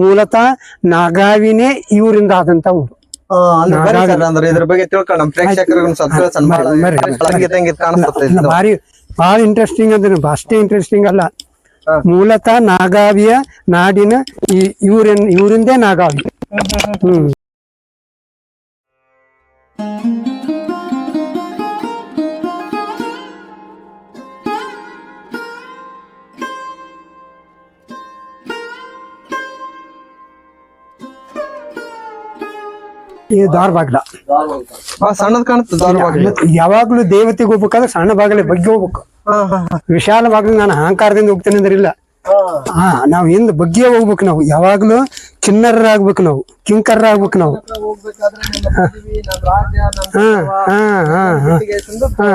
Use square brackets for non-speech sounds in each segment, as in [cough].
ಮೂಲತಃ ನಾಗಾವಿನೇ ಇವರಿಂದ ಆದಂತ ಊರು ಇದ್ರ ಬಗ್ಗೆ ತಿಳ್ಕೊಂಡು ನಮ್ಮ ಪ್ರೇಕ್ಷಕರಿಗೆ. ಬಹಳ. ಭಾರಿ ಭಾಳ ಇಂಟ್ರೆಸ್ಟಿಂಗ್ ಅಂದ್ರೆ ಅಷ್ಟೇ ಇಂಟ್ರೆಸ್ಟಿಂಗ್ ಅಲ್ಲ. ಮೂಲತಃ ನಾಗಾವಿಯ ನಾಡಿನ ಈ ಇವ್ರಿನ್ ಇವರಿಂದೇ ನಾಗಾವಿ ಹ್ಮ್ ಇದು ದಾರ್ ಬಾಗ್ಲ ಆ, ಸಣ್ಣದ್ ಕಾಣುತ್ತೆ ಯಾವಾಗ್ಲೂ ದೇವತೆಗೆ ಹೋಗ್ಬೇಕಾದ್ರೆ ಸಣ್ಣ ಬಾಗಲೇ ಬಗ್ಗೆ ಹೋಗ್ಬೇಕು. ವಿಶಾಲ ಬಾಗಿಲು ನಾನು ಅಹಂಕಾರದಿಂದ ಹೋಗ್ತೇನೆ ಅಂದ್ರೆ ಇಲ್ಲ. ಹಾ. ನಾವ್ ಹಿಂದ್ ಬಗ್ಗೆ ಹೋಗ್ಬೇಕು ನಾವು? ಯಾವಾಗ್ಲೂ ಕಿನ್ನರರಾಗ್ಬೇಕು ನಾವು ಕಿಂಕರರಾಗ್ಬೇಕು ನಾವು. ಹಾ ಹಾ ಹಾ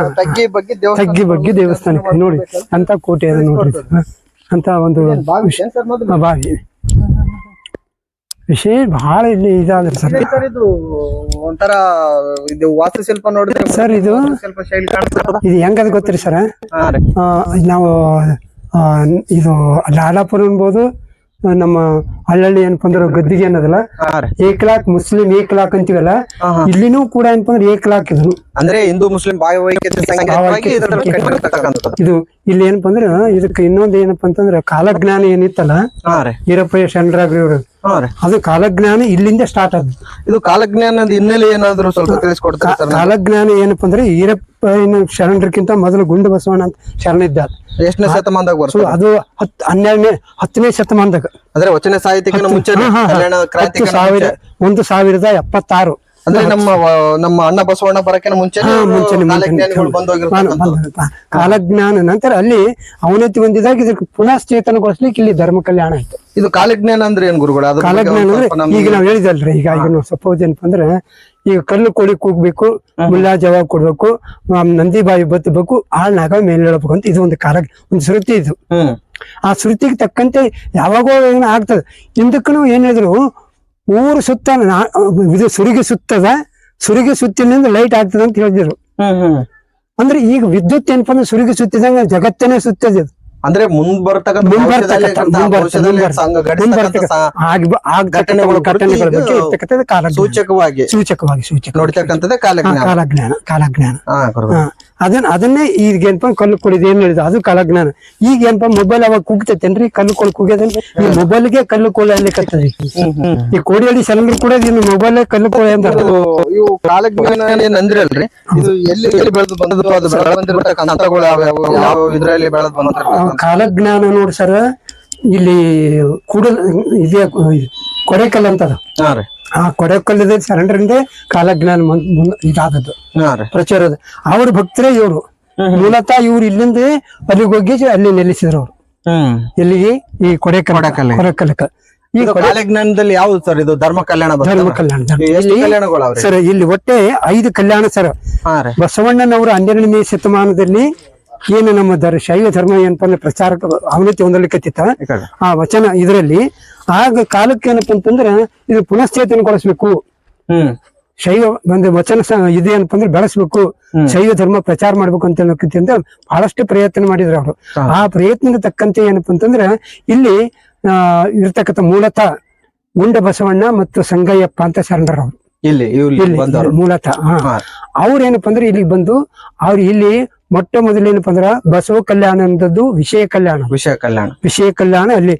ತಗ್ಗಿ ಬಗ್ಗೆ ದೇವಸ್ಥಾನ ನೋಡಿ. ಅಂತ ಕೋಟೆ ನೋಡ್ರಿ. ಅಂತ ಒಂದು ಬಾವಿ ಏನ್ sir ಮೊದಲು? ಆ, ಬಾವಿ ವಿಶೇಷ ಬಹಳ ಇಲ್ಲಿ ಇದಾದ್ರೆ ಸರ್. ಸರ್ ಇದು ಒಂಥರ ಇದು ವಾಸ್ತುಶಿಲ್ಪ ನೋಡಿದ್ರೆ ಸರ್ ಇದು ಸ್ವಲ್ಪ ಶೈಲಿ ಕಾಣಿಸ್ತದ ಇದು ಹೆಂಗದ ಗೊತ್ತ್ರಿ ಸರ್? ನಾವು ಆ, ಇದು ಲಾಲಾಪುರ ಅನ್ಬೋದು ನಮ್ಮ ಹಳ್ಳಿ ಏನಪ್ಪ ಅಂದ್ರೆ ಗದ್ದಿಗೆ ಅನ್ನೋದಲ್ಲ? ಏಕ್ ರೀ. ಮುಸ್ಲಿಂ ಮುಸ್ಲಿಂ ಏಕ್ಲಾಕ್ ಅಂತೀವಲ್ಲ. ಇಲ್ಲಿನೂ ಕೂಡ ಏನಪ್ಪ ಅಂದ್ರೆ ಏಕ್ಲಾಕ್ ಇದ್ರು. ಅಂದ್ರೆ ಹಿಂದೂ ಮುಸ್ಲಿಂ ಇದು ಇಲ್ಲಿ ಏನಪ್ಪ ಅಂದ್ರೆ ಇದಕ್ಕೆ ಇನ್ನೊಂದು ಏನಪ್ಪ ಅಂತಂದ್ರೆ ಕಾಲಜ್ಞಾನ ಏನಿತ್ತಲ್ಲ? ಈರಪ್ಪ ಶಂಡ್ರಾಗ್ರಿ ಈರಪ್ಪಯ್ಯ ಶರಣರಾಗ್ರಿ ಅವರು. ಅದು ಕಾಲಜ್ಞಾನ ಇಲ್ಲಿಂದ ಸ್ಟಾರ್ಟ್ ಆದ್ ಇದು ಕಾಲಜ್ಞಾನದ ಹಿನ್ನೆಲೆ ಏನಾದ್ರು ಸ್ವಲ್ಪ ತಿಳಿಸ್ಕೊಡ್ತಾರೆ ಕಾಲಜ್ಞಾನ ಏನಪ್ಪ ಅಂದ್ರೆ ಈರಪ್ಪ ಶರಣರಕ್ಕಿಂತ ಮೊದಲು ಗುಂಡು ಬಸವಣ್ಣ ಅಂತ ಶರಣಿದ್ದ ಎಷ್ಟನೇ ಶತಮಾನದಾಗ ಬರ್ತದೆ ಅದು ಹತ್ ಹನ್ನೆರಡನೇ ಹತ್ತನೇ ಶತಮಾನದಾಗ. ಅಂದ್ರೆ ವಚನ ಸಾಹಿತ್ಯಕ್ಕೆ ಮುಂಚೆ. ಕಲ್ಯಾಣ ಹತ್ತು ಕ್ರಾಂತಿ ಸಾವಿರ ಒಂದು ಸಾವಿರದ ಎಪ್ಪತ್ತಾರು. ಅಂದ್ರೆ ನಮ್ಮ ನಮ್ಮ ಅಣ್ಣ ಬಸವಣ್ಣ ಬರಕಿನ ಮುಂಚೆ ಮುಂಚೆ ಮುಂಚೆನೆ, ಕಾಲಜ್ಞಾನಿಗಳು ಕಾಲಜ್ಞಾನ ನಂತರ ಅಲ್ಲಿ ಅವನತಿ ಹೊಂದಿದಾಗ ಇದಕ್ಕೆ ಪುನಃ ಚೇತನಗೊಳಿಸ್ಲಿಕ್ಕೆ ಇಲ್ಲಿ ಧರ್ಮ ಕಲ್ಯಾಣ ಆಯ್ತು. ಇದು ಕಾಲಜ್ಞಾನ ಅಂದ್ರೆ ಏನ್ ಗುರುಗಳು? ಕಾಲಜ್ಞಾನ ಅಂದ್ರೆ ಈಗ ನಾವು ಹೇಳಿದಲ್ರಿ ಈಗ ಈಗ ಸಪೋಸ್ ಏನಪ್ಪ ಅಂದ್ರೆ ಈಗ ಕಲ್ಲು ಕೋಳಿ ಕೂಗ್ಬೇಕು ಮುಲ್ಲಾ ಜವಾಬ್ ಕೊಡ್ಬೇಕು ನಂದಿ ಬಾಯಿ ಬತ್ತಬೇಕು ಆಳ್ನಾಗ ಮೇಲೆ ಹೇಳ್ಬೇಕು ಅಂತ ಇದು ಒಂದು ಕಾರ ಒಂದು ಶ್ರುತಿ ಇದು. ಆ ಶ್ರುತಿಗೆ ತಕ್ಕಂತೆ ಯಾವಾಗೋ ಏನೋ ಆಗ್ತದೆ. ಹಿಂದಕ್ಕೂ ಏನಿದ್ರು ಹೇಳಿದ್ರು ಊರು ಸುತ್ತ ನಾ- ಇದು ಸುರಿಗೆ ಸುತ್ತದ ಸುರಿಗೆ ಸುತ್ತಿನಿಂದ ಲೈಟ್ ಆಗ್ತದೆ ಅಂತ ಹೇಳಿದ್ರು. ಅಂದ್ರೆ ಈಗ ವಿದ್ಯುತ್ ಏನಪ್ಪ ಅಂದ್ರೆ ಸುರಿಗೆ ಸುತ್ತಿದಂಗೆ ಜಗತ್ತನೇ ಸುತ್ತದ. ಅಂದ್ರೆ ಮುಂದ್ ಬರ್ತಕ್ಕಂಥ ಸೂಚಕವಾಗಿ ಸೂಚಕವಾಗಿ ಸೂಚಕ. ನೋಡ್ತಕ್ಕಂಥದ್ದೇ ಕಾಲಜ್ಞಾನ. ಕಾಲಜ್ಞಾನ ಕಾಲಜ್ಞಾನ. ಅದನ್ನ ಅದನ್ನೇ ಈಗ ಏನಪ್ಪ ಕಲ್ಲು ಕೊಡಿದೆ ಏನ್ ಹೇಳಿದ ಅದು ಕಾಲಜ್ಞಾನ. ಈಗ ಏನಪ್ಪ ಮೊಬೈಲ್ ಅವಾಗ ಕುಗ್ತೈತೇನ್ರಿ? ಕಲ್ಲು ಕೊಳ್ ಕುಗ್ಯದನ್ ಈ ಮೊಬೈಲ್ಗೆ ಕಲ್ಲು ಕೋಳಿ ಕತ್ತರಿ ಈ ಕೋಡಿಹಳ್ಳಿ ಶರಣರು ಕೂಡ ಇನ್ನು ಮೊಬೈಲ್ ಕಲ್ಲು ಕೋಳಿ ಅಂತ ಇವು ಕಾಲಜ್ಞಾನ ಏನ್ ಅಂದ್ರಲ್ರಿ ಇದು ಎಲ್ಲಿ ಎಲ್ಲಿ ಬೆಳೆದು ಬಂದದ್ದು? ಅದು ಬೆಳೆದು ಬಂದಿರ್ತಕ್ಕಂಥ ಹಂತಗಳು ಯಾವ ಇದ್ರಲ್ಲಿ ಬೆಳೆದು ಬಂದ ಕಾಲಜ್ಞಾನ ನೋಡಿ ಸರ್ ಇಲ್ಲಿ ಕೂಡ ಇದೆ ಕೊಡೆಕಲ್ ಅಂತದ ಹಾ ರೀ. ಆ ಕೊಡೆಕಲ್ಲದ ಶರಣರಿಂದ ಕಾಲಜ್ಞಾನ ಇದಾದದ್ದು ಪ್ರಚಾರ ಪ್ರಚಾರದ ಅವ್ರ ಭಕ್ತರೇ ಇವರು. ಮೂಲತಃ ಇವ್ರು ಇಲ್ಲಿಂದ ಅಲ್ಲಿಗೆ ಹೋಗಿ ಅಲ್ಲಿ ನೆಲೆಸಿದ್ರು ಅವ್ರು. ಎಲ್ಲಿಗೆ? ಈ ಕೊಡೆಕಲ್. ಕೊಡೆಕಲ್ಕ ಈ ಕಾಲಜ್ಞಾನದಲ್ಲಿ ಯಾವ್ದು ಸರ್ ಇದು ಧರ್ಮ ಕಲ್ಯಾಣ? ಧರ್ಮ ಕಲ್ಯಾಣ ಸರ್ ಇಲ್ಲಿ ಒಟ್ಟೆ ಐದು ಕಲ್ಯಾಣ ಸರ್. ಬಸವಣ್ಣನವರು ಹನ್ನೆರಡನೇ ಶತಮಾನದಲ್ಲಿ ಏನು ನಮ್ಮ ಶೈವ ಧರ್ಮ ಏನಪ್ಪ ಅಂದ್ರೆ ಪ್ರಚಾರಕ ಅವನತಿ ಹೊಂದಲಿಕ್ಕೆ. ಆ ವಚನ ಇದರಲ್ಲಿ ಆಗ ಕಾಲಕ್ಕೆ ಏನಪ್ಪ ಅಂತಂದ್ರೆ ಇದು ಪುನಶ್ಚೇತನಗೊಳಿಸ್ಬೇಕು ಹ್ಮ್. ಶೈವ ಒಂದು ವಚನ ಇದೆ ಏನಪ್ಪ ಅಂದ್ರೆ ಬೆಳೆಸ್ಬೇಕು. ಶೈವ ಧರ್ಮ ಪ್ರಚಾರ ಮಾಡ್ಬೇಕು ಅಂತ ಹೇಳಕತ್ತಿ ಅಂತ ಬಹಳಷ್ಟು ಪ್ರಯತ್ನ ಮಾಡಿದ್ರು ಅವರು. ಆ ಪ್ರಯತ್ನದ ತಕ್ಕಂತೆ ಏನಪ್ಪ ಅಂತಂದ್ರೆ ಇಲ್ಲಿ ಆ ಇರ್ತಕ್ಕಂಥ ಮೂಲತಃ ಗುಂಡ ಬಸವಣ್ಣ ಮತ್ತು ಸಂಗಯ್ಯಪ್ಪ ಅಂತ ಶರಣರವರು ಅವರು. ಇಲ್ಲಿ ಮೂಲತಃ. ಅವ್ರು ಏನಪ್ಪ ಅಂದ್ರೆ ಇಲ್ಲಿಗೆ ಬಂದು ಅವ್ರು ಇಲ್ಲಿ ಮೊಟ್ಟ ಮೊದಲೇನಪ್ಪ ಅಂದ್ರ ಬಸವ ಕಲ್ಯಾಣ ಅಂತದ್ದು ವಿಷಯ ಕಲ್ಯಾಣ. ವಿಷಯ ಕಲ್ಯಾಣ. ವಿಷಯ ಕಲ್ಯಾಣ ಅಲ್ಲಿ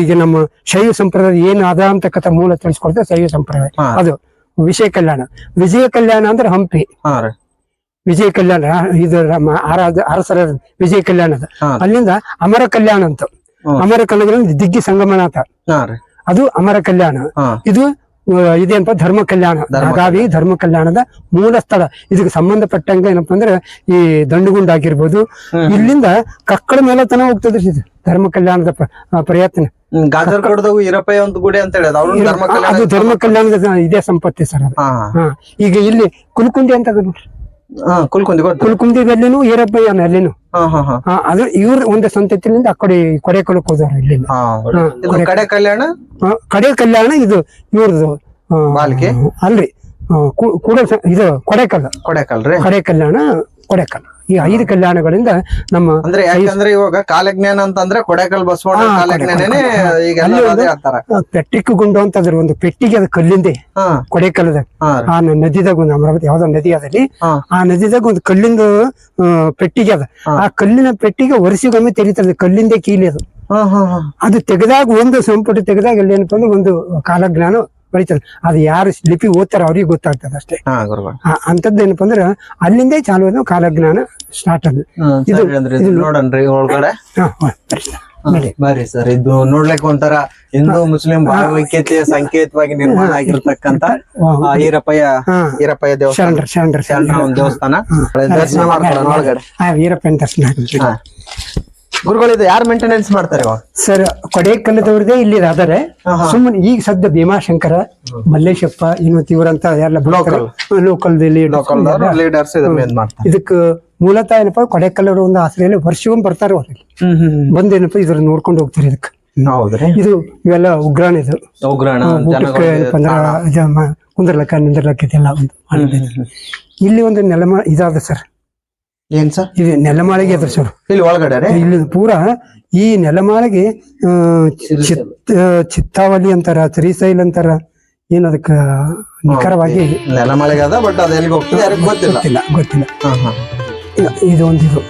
ಈಗ ನಮ್ಮ ಶೈವ ಸಂಪ್ರದಾಯ ಏನು ಅದ ಅಂತಕ್ಕಂಥ ಮೂಲ ತಿಳಿಸ್ಕೊಡ್ತಾರೆ ಶೈವ ಸಂಪ್ರದಾಯ. ಅದು ವಿಷಯ ಕಲ್ಯಾಣ. ವಿಜಯ ಕಲ್ಯಾಣ ಅಂದ್ರೆ ಹಂಪಿ. ವಿಜಯ ಕಲ್ಯಾಣ ಇದು ಅರಸರ ವಿಜಯ ಕಲ್ಯಾಣ ಅದ. ಅಲ್ಲಿಂದ ಅಮರ ಕಲ್ಯಾಣ ಅಂತ. ಅಮರ ಕಲ್ಯಾಣ ದಿಗ್ಗಿ ಸಂಗಮನಾಥ. ಅದು ಅಮರ ಕಲ್ಯಾಣ. ಇದು ಇದೇನಪ್ಪ ಧರ್ಮ ಕಲ್ಯಾಣ. ಬೆಳಗಾವಿ ಧರ್ಮ ಕಲ್ಯಾಣದ ಮೂಲ ಸ್ಥಳ. ಇದಕ್ಕೆ ಸಂಬಂಧಪಟ್ಟಂಗೆ ಏನಪ್ಪಾ ಅಂದ್ರೆ ಈ ದಂಡುಗುಂಡ್ ಆಗಿರ್ಬೋದು. ಇಲ್ಲಿಂದ ಕಕ್ಕಳ ಮೇಲೆ ತನ ಹೋಗ್ತದ ಇದು ಧರ್ಮ ಕಲ್ಯಾಣದ ಪ್ರಯತ್ನ. ಒಂದು ಗುಡಿ ಅಂತ ಅದು. ಧರ್ಮ ಕಲ್ಯಾಣದ ಇದೇ ಸಂಪತ್ತಿ ಸರ್ ಈಗ ಇಲ್ಲಿ ಕುಲ್ಕುಂದಿ ಅಂತ ಅದ ನೋಡ್ರಿ. ಕುಲ್ಕುಂದಿ ಗೊತ್ತು. ಕುಲ್ಕುಂದಿಗಲ್ಲಿನೂ ಈರಪ್ಪಯ್ಯನ ಅಲ್ಲಿನೂ ಹಾ ಅದು ಇವ್ರ ಒಂದು ಸಂತತಿಲಿಂದ ಆ ಕಡೆ ಕೊಡೆಕಲ್ಕ್ ಹೋದವ್ರು ಇಲ್ಲಿಂದ. ಇದು ಕಡೆ ಕಲ್ಯಾಣ? ಆ, ಕಡೆ ಕಲ್ಯಾಣ ಇದು ಇವ್ರದ್ದು ಬಾಲ್ಕೆ? ಅಲ್ರಿ. ಆ, ಕು- ಕೂಡ ಇದು ಕೊಡೆಕಲ್ ರೀ. ಕಡೆ ಕಲ್ಯಾಣ ಕೊಡೆಕಲ್ ಈ ಐದು ಕಲ್ಯಾಣಗಳಿಂದ ನಮ್ಮ ಅಂದ್ರೆ ಯಾಕಂದ್ರೆ ಇವಾಗ ಕಾಲಜ್ಞಾನ ಅಂತಂದ್ರೆ ಕೊಡೆಕಲ್ ಬಸವಣ್ಣ ಕಾಲಜ್ಞಾನನೇ ಈಗ ಪೆಟ್ಟಿಕ್ಕು ಗುಂಡು ಅಂತಂದ್ರೆ ಒಂದು ಪೆಟ್ಟಿಗೆ ಅದು ಕಲ್ಲಿಂದೆ ಹಾ. ಕೊಡೆಕಲ್ಲದ ಆ ನದಿದಾಗ ಒಂದು ಅಮರಾವತಿ ಯಾವ್ದೋ ನದಿ ಅದಲ್ಲಿ. ಆ ನದಿದಾಗ ಒಂದು ಕಲ್ಲಿಂದ ಪೆಟ್ಟಿಗೆ ಅದ. ಆ ಕಲ್ಲಿನ ಪೆಟ್ಟಿಗೆ ವರ್ಷಗೊಮ್ಮೆ ತೆರೀತದೆ ಕಲ್ಲಿಂದೆ ಕೀಲಿ ಅದು. ಅದು ತೆಗೆದಾಗ ಒಂದು ಸಂಪುಟ ತೆಗೆದಾಗ ಅಲ್ಲಿ ಏನಪ್ಪ ಅಂದ್ರೆ ಒಂದು ಕಾಲಜ್ಞಾನ ಬೆಳಿತದೆ ಅದು ಯಾರು ಲಿಪಿ ಓದ್ತಾರ ಅವ್ರಿಗೆ ಗೊತ್ತಾಗ್ತದೆ ಅಷ್ಟೇ. ಅಂತದ್ದು ಏನಪ್ಪ ಅಂದ್ರೆ ಅಲ್ಲಿಂದೇ ಚಾಲು ಅದು ಕಾಲಜ್ಞಾನ ಸ್ಟಾರ್ಟ್ ಅದು ಸರಿ ಇದು ನೋಡನ್ರಿ ಒಳಗಡೆ. ಸರ್ ಇದು ನೋಡ್ಲಿಕ್ಕೆ ಒಂಥರ ಹಿಂದೂ ಮುಸ್ಲಿಂ ಭಾವೈಕ್ಯತೆಯ ಸಂಕೇತವಾಗಿ ನಿರ್ಮಾಣ ಆಗಿರ್ತಕ್ಕಂತ ಈರಪ್ಪಯ್ಯ. ಈರಪ್ಪಯ್ಯ ದೇವಸ್ಥಾನ. ಶರಣರ ಒಂದು ದೇವಸ್ಥಾನ. ದರ್ಶನ ಮಾಡ್ಕೊಳ್ಳೋಣ ಒಳಗಡೆ. ಈರಪ್ಪ ದರ್ಶನ ಆಗುತ್ತೆ. ಗುರುಗಳು ಇದು ಯಾರು ಮೇಂಟೆನೆನ್ಸ್ ಮಾಡ್ತಾರೆ ಇವಾಗ? ಸರ್ ಕೊಡೇಕಲ್ಲದವ್ರದೇ ಇಲ್ಲಿ ಅದಾರೆ ಸುಮ್ಮನೆ ಈಗ ಸದ್ಯ ಭೀಮಾಶಂಕರ ಮಲ್ಲೇಶಪ್ಪ ಇನ್ನು ಇವರಂತ ಎಲ್ಲ ಲೋಕಲ್ ಲೀಡರ್ಸ್ ಇದಕ್ಕೆ ಮೂಲತಃ ಏನಪ್ಪಾ ಕೊಡೇಕಲ್ಲವರು ಒಂದು ಆಸರೆಯಲ್ಲಿ ವರ್ಷವೊಮ್ಮೆ ಬರ್ತಾರ ಅವರಲ್ಲಿ ಹ್ಮ್ ಹ್ಮ್ ಬಂದ್ ಏನಪ್ಪಾ ಇದ್ರ ನೋಡ್ಕೊಂಡು ಹೋಗ್ತಾರೆ ಇದಕ್ಕೆ. ಇದು ಇವೆಲ್ಲ ಉಗ್ರಾಣ ಇದು. ಕುಂದ್ರಲಕ್ಕ ನಿಂದ್ರಲಕ್ಕ ಇದೆಲ್ಲ ಒಂದು ಇಲ್ಲಿ ಒಂದು ನೆಲಮ ಇದಾದ ಸರ್. ಏನ್ ಸರ್? ಇದು ನೆಲಮಾಳಿಗೆ ಅದ್ರ ಸರ್. ಇಲ್ಲಿ ಒಳಗಡೆ ರೀ? ಇಲ್ಲಿ ಪೂರಾ ಈ ನೆಲಮಾಳಿಗೆ ಆ, ಚಿತ್ ಆ, ಚಿತ್ತಾವಲಿ ಅಂತಾರ ತ್ರೀಸೈಲ್ ಅಂತಾರ ಏನ್ ಅದಕ್ಕ ನಿಖರವಾಗಿ ನೆಲಮಾಳಿಗೆ ಅದ ಬಟ್ ಅದ ಎಲ್ಲಿಗೆ ಹೋಗ್ತದೆ ಯಾರಿಗೂ ಗೊತ್ತಿಲ್ಲ. ಗೊತ್ತಿಲ್ಲ ಗೊತ್ತಿಲ್ಲ. ಹಾ ಹಾ. ಇ- ಇದು ಒಂದು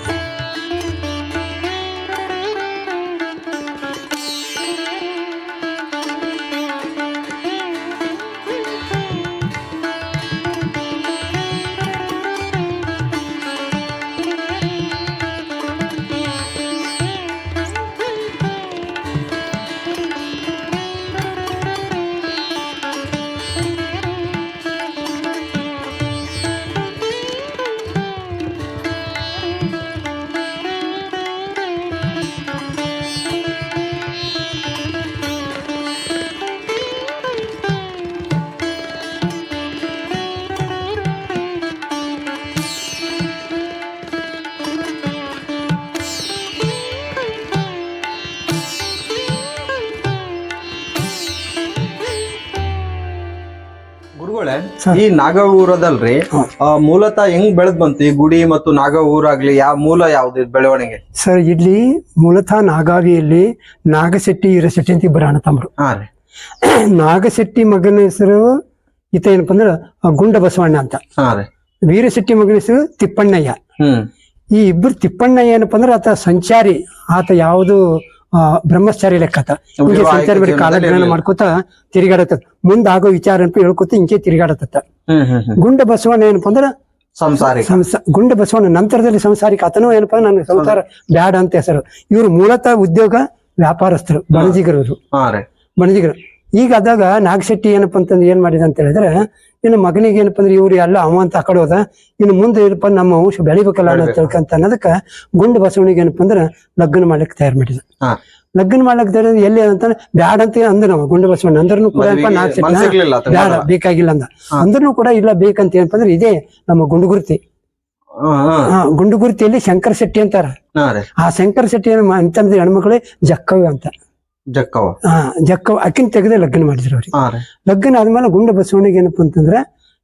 ಗುರುಗಳೇ ಈ ನಾಗ ಊರದಲ್ರಿ ಆ, ಮೂಲತಃ ಹೆಂಗ್ ಬೆಳೆದ್ ಬಂತು ಈ ಗುಡಿ ಮತ್ತು ನಾಗ ಊರಾಗ್ಲಿ ಯಾವ ಮೂಲ ಯಾವ್ದು ಬೆಳವಣಿಗೆ? ಸರ್ ಇಲ್ಲಿ ಮೂಲತಃ ನಾಗಾವಿಯಲ್ಲಿ ನಾಗಶೆಟ್ಟಿ ಈರಶೆಟ್ಟಿ ಅಂತ ಇಬ್ಬರು ಅಣ್ಣ ತಮ್ಮರು. ಹಾ ರೀ. [clears throat] ನಾಗಶೆಟ್ಟಿ ಮಗನ ಹೆಸರು ಈತ ಏನಪ್ಪಾ ಅಂದ್ರೆ ಗುಂಡ ಬಸವಣ್ಣ ಅಂತ. ಹಾ ರೀ. ವೀರಶೆಟ್ಟಿ ಮಗನ ಹೆಸರು ತಿಪ್ಪಣ್ಣಯ್ಯ. ಹ್ಮ್. ಈ ಇಬ್ಬರು ತಿಪ್ಪಣ್ಣಯ್ಯ ಏನಪ್ಪ ಅಂದ್ರೆ ಆತ ಸಂಚಾರಿ ಆತ ಯಾವುದು ಆ, ಬ್ರಹ್ಮಚಾರಿ ಲೆಕ್ಕ ಆತ ಹಿಂಗೆ ಸಂಚಾರ ಬಿಡಿ ಕಾಲಜ್ಞಾನ. ಮಾಡ್ಕೋತ ತಿರುಗಾಡತ್ತ. ಮುಂದಾಗೋ ವಿಚಾರ ಅಂತ ಹೇಳ್ಕೊತ ಹಿಂಗೆ ತಿರುಗಾಡತ್ತ ಗುಂಡ ಬಸವಣ್ಣ ಏನಪ್ಪಾ ಅಂದ್ರೆ ಸಂಸಾರಿಕ. ಸಂಸ ಗುಂಡ ಬಸವಣ್ಣ ನಂತರದಲ್ಲಿ ಸಂಸಾರಿಕ. ಆತನೂ ಏನಪ್ಪಾ ನನಗೆ ಸಂಸಾರ ಬ್ಯಾಡ ಅಂತ ಹೆಸರು. ಇವರು ಮೂಲತಃ ಉದ್ಯೋಗ ವ್ಯಾಪಾರಸ್ಥರು ಬಣಜಿಗರು ಬಣಜಿಗರು. ಈಗ ಅದಾಗ ನಾಗಶೆಟ್ಟಿ ಏನಪ್ಪಾ ಅಂತಂದ್ರೆ ಏನ್ ಮಾಡಿದ ಅಂತ ಹೇಳಿದ್ರೆ ಇನ್ನು ಮಗನಿಗೆ ಏನಪ್ಪ ಅಂದ್ರೆ ಇವ್ರು ಎಲ್ಲ ಅವ ಅಂತ ಆ ಕಡೆ ಹೋದ. ಇನ್ನು ಮುಂದೆ ಏನಪ್ಪಾ ನಮ್ಮ ವಂಶ ಬೆಳಿಬೇಕಲ್ಲ ಅನ್ನೋ ತಿಳ್ಕಂತ ಅನ್ನೋದಕ್ಕ ಗುಂಡು ಬಸವಣಿಗೆ ಏನಪ್ಪ ಅಂದ್ರೆ ಲಗ್ನ ಮಾಡ್ಲಿಕ್ಕೆ ತಯಾರು ಮಾಡಿದ. ಲಗ್ನ ಮಾಡ್ಲಿಕ್ಕೆ ತಯಾರು ಎಲ್ಲಿ ಅಂತ ಬ್ಯಾಡ ಅಂತ ಅಂದ ನಾವು ಗುಂಡು ಬಸವಣ್ಣ. ಅಂದ್ರೂ ಕೂಡ ಏನಪ್ಪಾ ನಾಗಶೆಟ್ಟಿ. ಬ್ಯಾಡ ಬೇಕಾಗಿಲ್ಲ ಅಂದ. ಅಂದ್ರೂ ಕೂಡ ಇಲ್ಲ ಬೇಕಂತ ಏನಪ್ಪ ಅಂದ್ರೆ ಇದೇ ನಮ್ಮ ಗುಂಡುಗುರ್ತಿ ಗುಂಡುಗುರ್ತಿಯಲ್ಲಿ ಶಂಕರ ಶೆಟ್ಟಿ ಅಂತಾರ. ಆ ಶಂಕರ ಶೆಟ್ಟಿ ಅಂತಂದ್ರೆ ಹೆಣ್ಮಕ್ಳೇ ಜಕ್ಕವ್ಯ ಅಂತ. ಜಕ್ಕವ? ಹಾ ಜಕ್ಕವ್. ಅಕ್ಕಿನ ತೆಗೆದೇ ಲಗ್ನ ಮಾಡಿದ್ರು ಅವ್ರಿಗೆ. ಲಗ್ನ ಆದ್ಮೇಲೆ ಗುಂಡ ಬಸವಣ್ಣಗೆ ಏನಪ್ಪಾ ಅಂತಂದ್ರೆ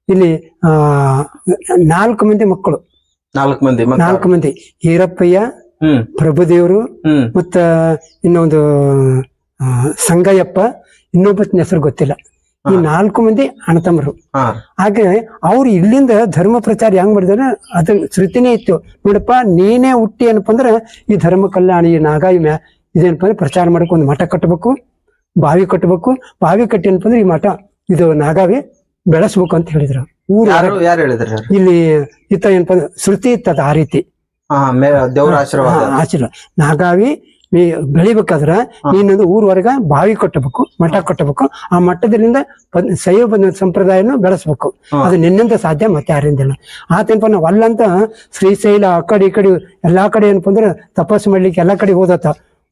ಇಲ್ಲಿ ಆ ನಾಲ್ಕು ಮಂದಿ ಮಕ್ಕಳು. ನಾಲ್ಕು ಮಂದಿ ನಾಲ್ಕು ಮಂದಿ. ಈರಪ್ಪಯ್ಯ ಪ್ರಭುದೇವರು ಮತ್ತ ಇನ್ನೊಂದು ಸಂಗಯ್ಯಪ್ಪ ಇನ್ನೊಬ್ಬ ಹೆಸರು ಗೊತ್ತಿಲ್ಲ. ಈ ನಾಲ್ಕು ಮಂದಿ ಅಣ್ಣತಮ್ಮರು ಹಾಗೆ ಅವ್ರು ಇಲ್ಲಿಂದ ಧರ್ಮ ಪ್ರಚಾರ ಹೆಂಗ್ ಮಾಡಿದ್ರೆ ಅದ್ರ ಶ್ರುತಿನೇ ಇತ್ತು. ನೋಡಪ್ಪ ನೀನೇ ಹುಟ್ಟಿ ಏನಪ್ಪ ಅಂದ್ರೆ ಈ ಧರ್ಮ ಕಲ್ಯಾಣ ಈ ನಾಗಾಯಿ ಇದೇನಪ್ಪ ಅಂದ್ರೆ ಪ್ರಚಾರ ಮಾಡೋಕೆ ಒಂದು ಮಠ ಕಟ್ಟಬೇಕು ಬಾವಿ ಕಟ್ಟಬೇಕು. ಬಾವಿ ಕಟ್ಟಿ ಏನಪ್ಪ ಅಂದ್ರೆ ಈ ಮಠ ಇದು ನಾಗಾವಿ ಬೆಳೆಸ್ಬೇಕು ಅಂತ ಹೇಳಿದ್ರು. ಊರು ಯಾರು ಹೇಳಿದ್ರಿ ಇಲ್ಲಿ ಇತ್ತ ಏನಪ್ಪ ಅಂದ್ರೆ ಶ್ರುತಿ ಇತ್ತದ ಆ ರೀತಿ. ದೇವ್ರ ಆಶೀರ್ವಾದ. ಆಶೀರ್ವಾದ. ನಾಗಾವಿ ನೀ ಬೆಳಿಬೇಕಾದ್ರ ನೀನೊಂದು ಊರ್ವರೆಗ ಬಾವಿ ಕಟ್ಟಬೇಕು ಮಠ ಕಟ್ಟಬೇಕು. ಆ ಮಠದಲ್ಲಿಂದ ಪದ್- ಶೈವ ಬಂದ ಸಂಪ್ರದಾಯನ ಬೆಳೆಸ್ಬೇಕು. ಅದು ನಿನ್ನಿಂದ ಸಾಧ್ಯ ಮತ್ತೆ ಯಾರಿಂದಿಲ್ಲ. ಆತೇನಪ್ಪ ನಾವು ಅಲ್ಲಂತ ಶ್ರೀಶೈಲ ಆ ಕಡೆ ಈ ಕಡೆ ಎಲ್ಲಾ ಕಡೆ ಏನಪ್ಪ ಅಂದ್ರೆ ತಪಸ್ಸು ಮಾಡ್ಲಿಕ್ಕೆ ಎಲ್ಲಾ ಕಡೆ ಹೋದತ್ತ.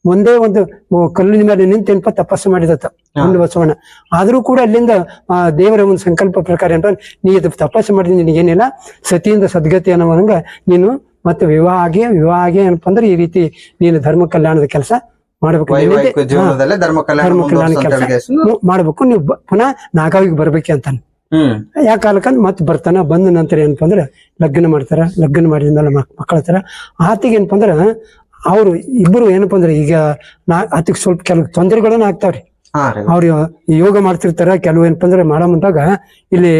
ಒಂದೇ ಒಂದು ಕಲ್ಲಿನ ಮೇಲೆ ನಿಂತೆನಪ್ಪ ತಪಸ್ಸು ಮಾಡಿದತ್ತ ಒಂದು ಬಸವಣ್ಣ. ಆದ್ರೂ ಕೂಡ ಅಲ್ಲಿಂದ ಆ ದೇವರ ಒಂದು ಸಂಕಲ್ಪ ಪ್ರಕಾರ ಏನಪ್ಪ ನೀ ಇದು ತಪಸ್ಸು ಮಾಡಿದ ನಿನಗೇನಿಲ್ಲ ಸತಿಯಿಂದ ಸದ್ಗತಿ ಅನ್ನೋವಂಗ ನೀನು ಮತ್ತೆ ವಿವಾಹ ಆಗಿ ವಿವಾಹ ಆಗಿ ಏನಪ್ಪ ಅಂದ್ರೆ ಈ ರೀತಿ ನೀನು ಧರ್ಮ ಕಲ್ಯಾಣದ ಕೆಲಸ ಮಾಡ್ಬೇಕು. ಧರ್ಮ ಕಲ್ಯಾಣ ಕೆಲಸ. ಮಾಡ್ಬೇಕು ನೀವು ಪುನಃ ನಾಗಾವಿಗೆ ಬರ್ಬೇಕು ಅಂತಾನೆ ಹ್ಮ್. ಯಾ ಕಾಲಕ್ಕಂದ್ ಮತ್ತೆ ಬರ್ತಾನ ಬಂದ ನಂತರ ಏನಪ್ಪ ಅಂದ್ರೆ ಲಗ್ನ ಮಾಡ್ತಾರ ಲಗ್ನ ಮಾಡಿದ್ಮೇಲೆ ಮಕ್ಕಳ ಹತ್ರ ಆತಿಗೆ ಏನಪ್ಪ ಅಂದ್ರೆ ಅವ್ರು ಇಬ್ಬರು ಏನಪ್ಪ ಅಂದ್ರೆ ಈಗ ನಾ ಅದಕ್ಕೆ ಸ್ವಲ್ಪ ಕೆಲವು ತೊಂದರೆಗಳನ್ನ ಆಗ್ತಾವ್ರಿ. ಅವ್ರು ಯೋಗ ಮಾಡ್ತಿರ್ತಾರ ಕೆಲವು ಏನಪ್ಪ ಅಂದ್ರೆ ಮಾಡೋ ಮುಂದಾಗ ಇಲ್ಲಿ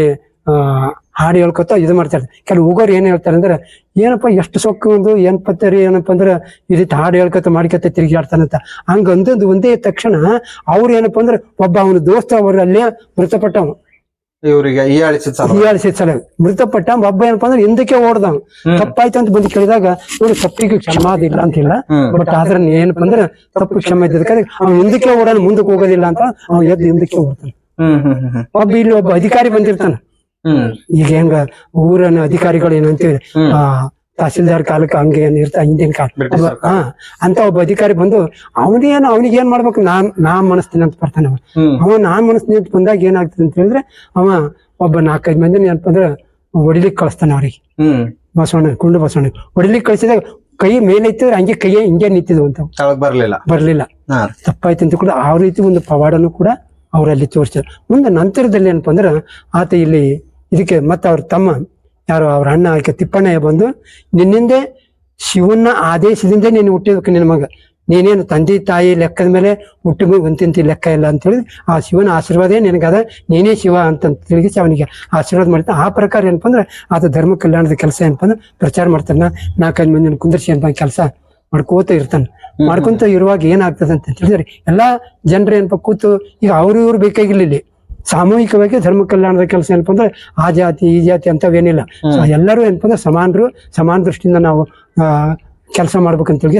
ಹಾಡು ಹೇಳ್ಕೊತ ಇದು ಮಾಡ್ತಾರೆ. ಕೆಲವು ಹೋಗೋರು ಏನ್ ಹೇಳ್ತಾರೆ ಅಂದ್ರೆ ಏನಪ್ಪ ಎಷ್ಟು ಸೊಕ್ಕು ಒಂದು ಏನ್ ಪತ್ತರಿ ಏನಪ್ಪ ಅಂದ್ರೆ ಈ ರೀತಿ ಹಾಡು ಹೇಳ್ಕೊತ ಮಾಡ್ಕೊತ ತಿರುಗಾಡ್ತಾನಂತ ಹಂಗ ಅಂದದ್ದು ಒಂದೇ ತಕ್ಷಣ ಅವ್ರು ಏನಪ್ಪ ಅಂದ್ರೆ ಒಬ್ಬ ಅವನ ದೋಸ್ತ ಅವ್ರ ಅಲ್ಲೇ ಮೃತಪಟ್ಟವ ಇವ್ರಿಗೆ ಈ ಸಲ. ಮೃತಪಟ್ಟ ಒಬ್ಬ ಏನಪ್ಪಾ ಅಂದ್ರೆ ಹಿಂದಕ್ಕೆ ಓಡ್ದಂಗ ತಪ್ಪಾಯ್ತು ಅಂತ ಬಂದು ಕೇಳಿದಾಗ ಇವ್ರು ತಪ್ಪಿಗೆ ಕ್ಷಮ ಇಲ್ಲ ಅಂತಿಲ್ಲ. ಬಟ್ ಆದ್ರೆ ಏನಪ್ಪ ಅಂದ್ರೆ ತಪ್ಪು ಕ್ಷಮ ಇದ್ದದಕ್ಕೆ ಅವ್ನು ಹಿಂದಕ್ಕೆ ಓಡೋಣ ಮುಂದಕ್ಕೆ ಹೋಗೋದಿಲ್ಲ ಅಂತ ಅವ್ನು ಎದ್ದು ಹಿಂದಕ್ಕೆ ಓಡ್ತಾನೆ ಒಬ್ಬ ಇಲ್ಲಿ ಒಬ್ಬ ಅಧಿಕಾರಿ ಬಂದಿರ್ತಾನ. ಈಗ ಹೆಂಗ ಊರನ್ನ ಅಧಿಕಾರಿಗಳು ಏನಂತೀವಿ ಆ ತಹಸೀಲ್ದಾರ್ ಕಾಲಕ್ಕೆ ಹಂಗೆ ಏನ್ ಇರ್ತಾ ಹಿಂದಿನ ಕಾಲ ಹಾ ಅಂತ ಒಬ್ಬ ಅಧಿಕಾರಿ ಬಂದು ಅವನೇನು ಅವನಿಗೆ ಏನ್ ಮಾಡ್ಬೇಕು? ನಾನ್ ನಾ ಮನಸ್ತೀನಿ ಅಂತ ಬರ್ತಾನೆ ಅವ ಅವ ನಾ ಮನಸ್ತೀನಿ ಅಂತ ಬಂದಾಗ ಏನಾಗ್ತದೆ ಅಂತ ಹೇಳಿದ್ರೆ ಅವ ಒಬ್ಬ ನಾಲ್ಕೈದು ಮಂದಿ ಏನಪ್ಪ ಅಂದ್ರೆ ಹೊಡಿಲಿಕ್ಕೆ ಕಳಿಸ್ತಾನೆ ಅವ್ರಿಗೆ. ಬಸವಣ್ಣ ಕುಂಡು ಬಸವಣ್ಣ. ಹೊಡಿಲಿಕ್ಕೆ ಕಳಿಸಿದಾಗ ಕೈ ಮೇಲೆ ಇತ್ತಿದ್ರೆ ಹಂಗೆ ಕೈಯೇ ಹಿಂಗೆ ನಿಂತಿದ್ವು ಅಂತ. ಬರ್ಲಿಲ್ಲ. ಬರ್ಲಿಲ್ಲ. ತಪ್ಪಾಯ್ತು ಅಂತ ಕೂಡ ಆ ರೀತಿ ಒಂದು ಪವಾಡನು ಕೂಡ ಅವರಲ್ಲಿ ತೋರಿಸ್ತಾರೆ. ಮುಂದೆ ನಂತರದಲ್ಲಿ ಏನಪ್ಪ ಅಂದ್ರೆ ಆತ ಇಲ್ಲಿ ಇದಕ್ಕೆ ಮತ್ತೆ ಅವ್ರ ತಮ್ಮ ಯಾರು ಅವ್ರ ಅಣ್ಣ ಆಕೆ ತಿಪ್ಪಣ್ಣಯ್ಯ ಬಂದು, ನಿನ್ನಿಂದೆ ಶಿವನ ಆದೇಶದಿಂದ ನೀನು ಹುಟ್ಟಿದಕ್ಕೆ ನಿನ್ನ ಮಗ. ನೀನೇನು ತಂದೆ ತಾಯಿ ಲೆಕ್ಕದ ಮೇಲೆ ಹುಟ್ಟು ಒಂತಿಂತಿ ಲೆಕ್ಕ ಇಲ್ಲ ಅಂತ ಹೇಳಿ ಆ ಶಿವನ ಆಶೀರ್ವಾದೇ ನಿನಗದ. ನೀನೇ ಶಿವ ಅಂತ ತಿಳಿಸಿ ಅವನಿಗೆ ಆಶೀರ್ವಾದ ಮಾಡ್ತಾನೆ ಆ ಪ್ರಕಾರ ಏನಪ್ಪ ಅಂದ್ರೆ, ಆತ ಧರ್ಮ ಕಲ್ಯಾಣದ ಕೆಲಸ ಏನಪ್ಪ ಅಂದ್ರೆ ಪ್ರಚಾರ ಮಾಡ್ತಾನೆ. ನಾಲ್ಕೈದು ಮಂದಿನ ಕುಂದರ್ಸಿ ಏನಪ್ಪ ಕೆಲಸ ಮಾಡ್ಕೋತ ಇರ್ತಾನೆ. ಮಾಡ್ಕೊಂತ ಇರುವಾಗ ಏನಾಗ್ತದೆ ಅಂತ ಹೇಳಿದ್ರೆ, ಎಲ್ಲಾ ಜನರು ಏನಪ್ಪ ಕೂತು, ಈಗ ಅವ್ರು ಇವ್ರು ಬೇಕಾಗಿಲ್ಲ ಇಲ್ಲಿ ಸಾಮೂಹಿಕವಾಗಿ ಧರ್ಮ ಕಲ್ಯಾಣದ ಕೆಲಸ ಏನಪ್ಪ ಅಂದ್ರೆ ಆ ಜಾತಿ ಈ ಜಾತಿ ಅಂತವೇನಿಲ್ಲ. ಎಲ್ಲರೂ ಏನಪ್ಪ ಅಂದ್ರೆ ಸಮಾನರು ಸಮಾನ ದೃಷ್ಟಿಯಿಂದ ನಾವು ಕೆಲಸ ಮಾಡ್ಬೇಕಂತ ಹೇಳಿ